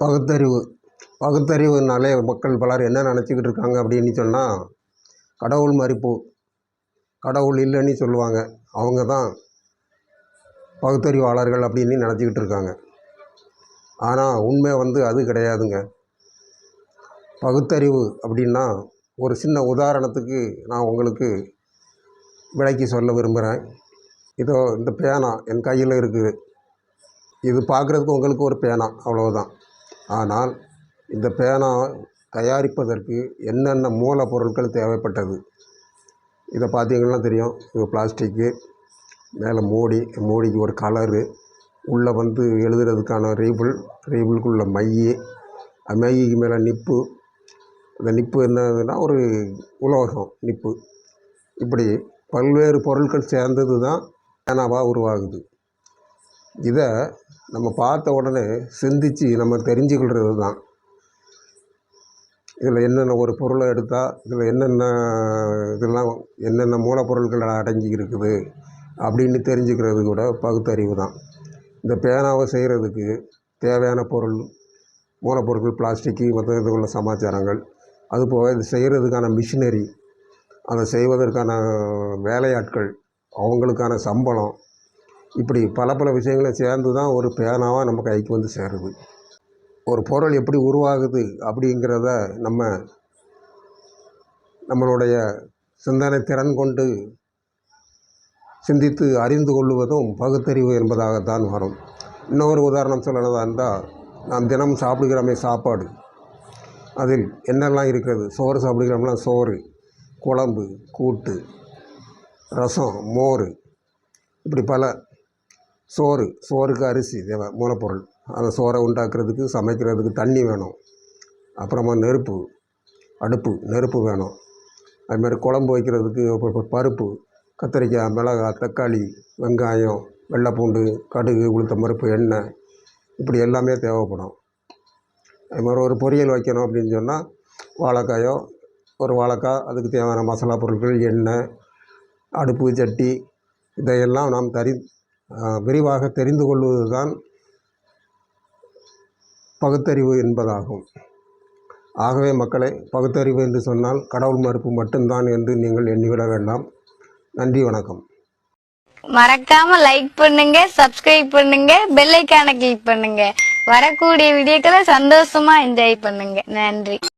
பகுத்தறிவு. பகுத்தறிவுனாலே மக்கள் பலர் என்ன நினச்சிக்கிட்டு இருக்காங்க அப்படின்னு சொன்னால் கடவுள் மறுப்பு. கடவுள் இல்லைன்னு சொல்லுவாங்க. அவங்க தான் பகுத்தறிவாளர்கள் அப்படின்னு நினச்சிக்கிட்டு இருக்காங்க. ஆனால் உண்மை வந்து அது கிடையாதுங்க. பகுத்தறிவு அப்படின்னா ஒரு சின்ன உதாரணத்துக்கு நான் உங்களுக்கு விளக்கி சொல்ல விரும்புகிறேன் இதோ இந்த பேனா என் கையில் இருக்குது. இது பார்க்குறதுக்கு உங்களுக்கு ஒரு பேனா அவ்வளோதான் ஆனால் இந்த பேனா தயாரிப்பதற்கு என்னென்ன மூலப்பொருட்கள் தேவைப்பட்டது? இதை பார்த்தீங்கன்னா தெரியும். இது பிளாஸ்டிக்கு மேலே மூடி மூடிக்கு ஒரு கலரு உள்ளே வந்து எழுதுறதுக்கான ரீபிள் ரீபிளுக்குள்ள மை மைக்கு மேலே நிப்பு. அந்த நிப்பு என்னதுன்னா ஒரு உலோகம் நிப்பு. இப்படி பல்வேறு பொருட்கள் சேர்ந்தது தான் பேனாவாக உருவாகுது. இதை நம்ம பார்த்த உடனே சிந்திச்சு நம்ம தெரிஞ்சுக்கிறது தான் இதில் என்னென்ன ஒரு பொருளை எடுத்தால் இதில் என்னென்ன இதெல்லாம் என்னென்ன மூலப்பொருட்கள் அடங்கி இருக்குது அப்படின்னு தெரிஞ்சுக்கிறது கூட பகுத்தறிவு தான் இந்த பேனாவை செய்கிறதுக்கு தேவையான பொருள் மூலப்பொருட்கள் பிளாஸ்டிக்கு மற்ற இது உள்ள சமாச்சாரங்கள் அதுபோக இது செய்கிறதுக்கான மிஷினரி அதை செய்வதற்கான வேலையாட்கள் அவங்களுக்கான சம்பளம் இப்படி பல பல விஷயங்களை சேர்ந்து தான் ஒரு பேனாவாக நம்ம கைக்கு வந்து சேருது. ஒரு பொருள் எப்படி உருவாகுது அப்படிங்கிறத நம்ம நம்மளுடைய சிந்தனை திறன் கொண்டு சிந்தித்து அறிந்து கொள்வதும் பகுத்தறிவு என்பதாகத்தான் வரும். இன்னொரு உதாரணம் சொல்லறதா இருந்தால் நாம் தினம் சாப்பிடுகிறோமே சாப்பாடு. அதில் என்னெல்லாம் இருக்கிறது? சோறு சாப்பிடுகிறோம்னா சோறு குழம்பு கூட்டு ரசம் மோர் இப்படி பல சோறு சோறுக்கு அரிசி தேவை மூலப்பொருள். அந்த சோறை உண்டாக்குறதுக்கு சமைக்கிறதுக்கு தண்ணி வேணும். அப்புறமா நெருப்பு அடுப்பு நெருப்பு வேணும். அதுமாதிரி குழம்பு வைக்கிறதுக்கு பருப்பு கத்திரிக்காய் மிளகாய் தக்காளி வெங்காயம் வெள்ளைப்பூண்டு கடுகு உளுத்தம் பருப்பு எண்ணெய் இப்படி எல்லாமே தேவைப்படும். அது மாதிரி ஒரு பொரியல் வைக்கணும் அப்படின்னு சொன்னால் வாழைக்காயோ ஒரு வாழைக்காய் அதுக்கு தேவையான மசாலா பொருட்கள் எண்ணெய் அடுப்பு சட்டி இதையெல்லாம் நாம் தரி விரிவாக தெரிந்து கொள்வதுதான் பகுத்தறிவு என்பதாகும். ஆகவே மக்களை பகுத்தறிவு என்று சொன்னால் கடவுள் மறுப்பு மட்டும்தான் என்று நீங்கள் எண்ணிவிட வேண்டாம். நன்றி வணக்கம். மறக்காம லைக் பண்ணுங்க சப்ஸ்கிரைப் பண்ணுங்க பெல் ஐக்கான கிளிக் பண்ணுங்க. வரக்கூடிய வீடியோக்களை சந்தோஷமா என்ஜாய் பண்ணுங்க. நன்றி.